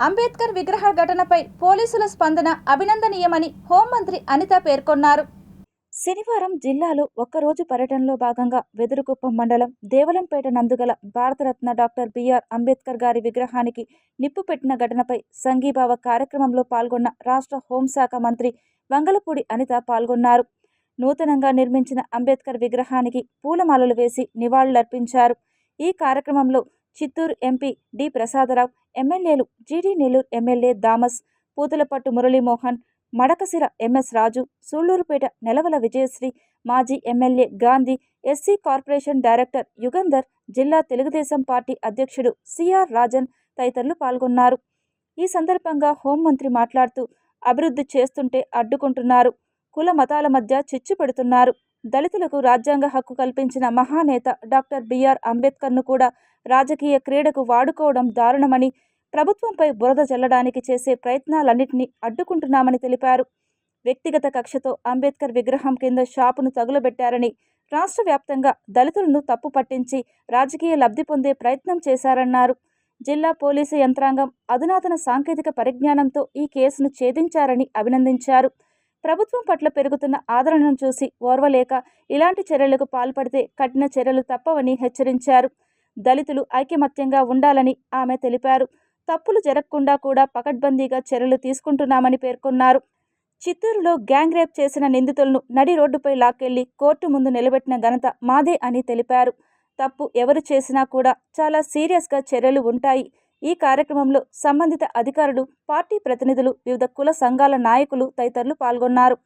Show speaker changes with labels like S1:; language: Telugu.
S1: అంబేద్కర్ విగ్రహ ఘటనపై పోలీసుల స్పందన అభినందనీయమని హోంమంత్రి అనిత పేర్కొన్నారు. శనివారం జిల్లాలో ఒక్కరోజు పర్యటనలో భాగంగా వెదురుకుప్పం మండలం Devalampeta నందుగల Bharat Ratna doctor B R Ambedkar గారి విగ్రహానికి నిప్పు పెట్టిన ఘటనపై సంఘీభావ కార్యక్రమంలో పాల్గొన్న రాష్ట్ర హోంశాఖ మంత్రి వంగలపూడి అనిత పాల్గొన్నారు. నూతనంగా నిర్మించిన అంబేద్కర్ విగ్రహానికి పూలమాలలు వేసి నివాళులర్పించారు. ఈ కార్యక్రమంలో చిత్తూరు ఎంపీ డి. ప్రసాదరావు ఎమ్మెల్యేలు G D Nellore MLA Thomas Puthalapattu Muralimohan Madakasira M S Raju Sullurpeta Nelavala Vijayasree మాజీ MLA Gandhi S C corporation director Yugandhar జిల్లా తెలుగుదేశం పార్టీ అధ్యక్షుడు సిఆర్ రాజన్ తదితరులు పాల్గొన్నారు. ఈ సందర్భంగా హోంమంత్రి మాట్లాడుతూ అభివృద్ధి చేస్తుంటే అడ్డుకుంటున్నారు కుల మతాల మధ్య చిచ్చు పెడుతున్నారు. దళితులకు రాజ్యాంగ హక్కు కల్పించిన మహానేత డాక్టర్ బిఆర్ అంబేద్కర్ను కూడా రాజకీయ క్రీడకు వాడుకోవడం దారుణమని ప్రభుత్వంపై బురద చల్లడానికి చేసే ప్రయత్నాలన్నింటినీ అడ్డుకుంటున్నామని తెలిపారు. వ్యక్తిగత కక్షతో అంబేద్కర్ విగ్రహం కింద షాపును తగులబెట్టారని రాష్ట్ర వ్యాప్తంగా దళితులను తప్పు పట్టించి రాజకీయ లబ్ధి పొందే ప్రయత్నం చేశారన్నారు. జిల్లా పోలీసు యంత్రాంగం అధునాతన సాంకేతిక పరిజ్ఞానంతో ఈ కేసును ఛేదించారని అభినందించారు. ప్రభుత్వం పట్ల పెరుగుతున్న ఆదరణను చూసి ఓర్వలేక ఇలాంటి చర్యలకు పాల్పడితే కఠిన చర్యలు తప్పవని హెచ్చరించారు. దళితులు ఐకమత్యంగా ఉండాలని ఆమె తెలిపారు. తప్పులు జరగకుండా కూడా పకడ్బందీగా చర్యలు తీసుకుంటున్నామని పేర్కొన్నారు. చిత్తూరులో గ్యాంగ్ రేప్ చేసిన నిందితులను నడి రోడ్డుపై లాక్కెళ్ళి కోర్టు ముందు నిలబెట్టిన ఘనత మాదే అని తెలిపారు. తప్పు ఎవరు చేసినా కూడా చాలా సీరియస్గా చర్యలు ఉంటాయి. ఈ కార్యక్రమంలో సంబంధిత అధికారులు పార్టీ ప్రతినిధులు వివిధ కుల సంఘాల నాయకులు తదితరులు పాల్గొన్నారు.